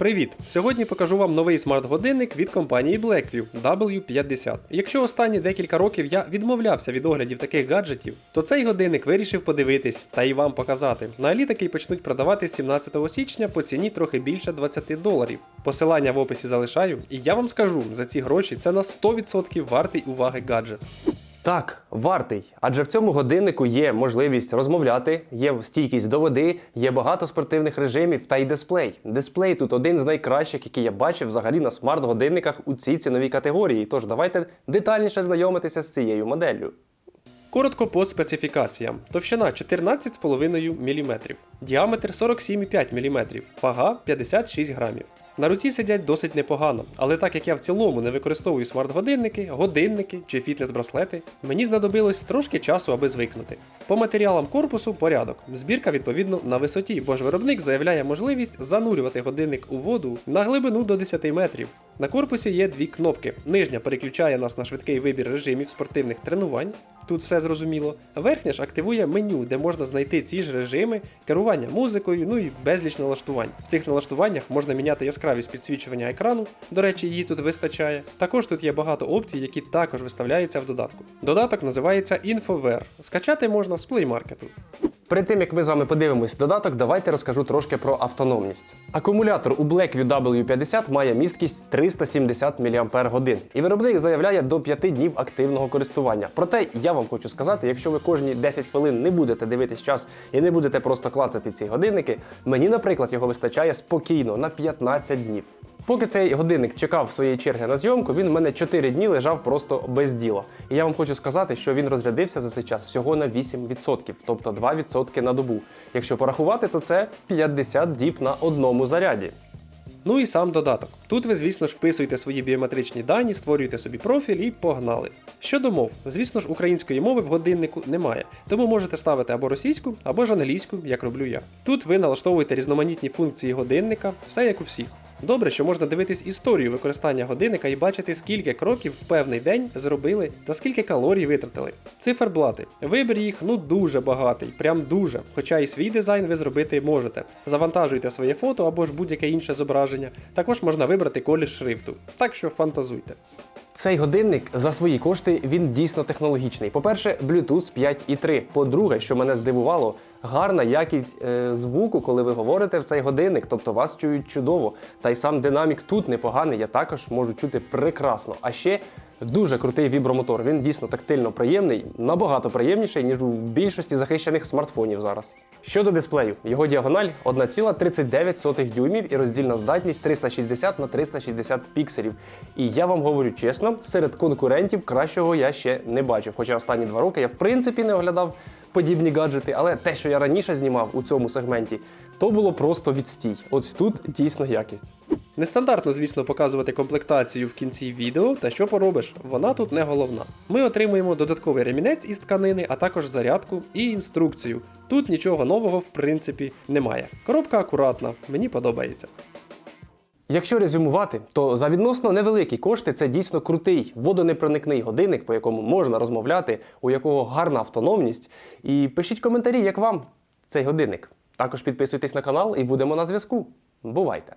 Привіт! Сьогодні покажу вам новий смарт-годинник від компанії Blackview W50. Якщо останні декілька років я відмовлявся від оглядів таких гаджетів, то цей годинник вирішив подивитись та і вам показати. На Алі такий почнуть продавати з 17 січня по ціні трохи більше 20 доларів. Посилання в описі залишаю, і я вам скажу, за ці гроші це на 100% вартий уваги гаджет. Так, вартий. Адже в цьому годиннику є можливість розмовляти, є стійкість до води, є багато спортивних режимів та й дисплей. Дисплей тут один з найкращих, який я бачив взагалі на смарт-годинниках у цій ціновій категорії. Тож давайте детальніше знайомитися з цією моделлю. Коротко по специфікаціям. Товщина 14,5 мм, діаметр 47,5 мм, вага 56 грамів. На руці сидять досить непогано, але так як я в цілому не використовую смарт-годинники, годинники чи фітнес-браслети, мені знадобилось трошки часу, аби звикнути. По матеріалам корпусу порядок. Збірка відповідно на висоті, бо ж виробник заявляє можливість занурювати годинник у воду на глибину до 10 метрів. На корпусі є дві кнопки. Нижня переключає нас на швидкий вибір режимів спортивних тренувань. Тут все зрозуміло. Верхня ж активує меню, де можна знайти ці ж режими, керування музикою, ну і безліч налаштувань. В цих налаштуваннях можна міняти яскравість підсвічування екрану. До речі, її тут вистачає. Також тут є багато опцій, які також виставляються в додатку. Додаток називається InfoWare. Скачати можна з Play Market. Перед тим як ми з вами подивимось додаток, давайте розкажу трошки про автономність. Акумулятор у Blackview W50 має місткість 370 мАч, і виробник заявляє до 5 днів активного користування. Проте я вам хочу сказати, якщо ви кожні 10 хвилин не будете дивитись час і не будете просто клацати ці годинники, мені, наприклад, його вистачає спокійно на 15 днів. Поки цей годинник чекав своєї черги на зйомку, він в мене 4 дні лежав просто без діла. І я вам хочу сказати, що він розрядився за цей час всього на 8%, тобто 2% на добу. Якщо порахувати, то це 50 діб на одному заряді. Ну і сам додаток. Тут ви, звісно ж, вписуєте свої біометричні дані, створюєте собі профіль і погнали. Щодо мов, звісно ж, української мови в годиннику немає, тому можете ставити або російську, або ж англійську, як роблю я. Тут ви налаштовуєте різноманітні функції годинника, все як у всіх. Добре, що можна дивитись історію використання годинника і бачити, скільки кроків в певний день зробили та скільки калорій витратили. Циферблати. Вибір їх ну дуже багатий, прям дуже. Хоча і свій дизайн ви зробити можете. Завантажуйте своє фото або ж будь-яке інше зображення. Також можна вибрати колір шрифту. Так що фантазуйте. Цей годинник за свої кошти він дійсно технологічний. По-перше, Bluetooth 5.3. По-друге, що мене здивувало, гарна якість е, звуку, коли ви говорите в цей годинник, тобто вас чують чудово. Та й сам динамік тут непоганий, я також можу чути прекрасно. А ще дуже крутий вібромотор. Він дійсно тактильно приємний, набагато приємніший, ніж у більшості захищених смартфонів зараз. Щодо дисплею, його діагональ 1,39 дюймів і роздільна здатність 360 на 360 пікселів. І я вам говорю чесно, серед конкурентів кращого я ще не бачив. Хоча останні два роки я в принципі не оглядав подібні гаджети, але те, що я раніше знімав у цьому сегменті, то було просто відстій. Ось тут дійсно якість. Нестандартно, звісно, показувати комплектацію в кінці відео, та що поробиш, вона тут не головна. Ми отримуємо додатковий ремінець із тканини, а також зарядку і інструкцію. Тут нічого нового в принципі немає. Коробка акуратна, мені подобається. Якщо резюмувати, то за відносно невеликі кошти це дійсно крутий водонепроникний годинник, по якому можна розмовляти, у якого гарна автономність. І пишіть коментарі, як вам цей годинник. Також підписуйтесь на канал і будемо на зв'язку. Бувайте!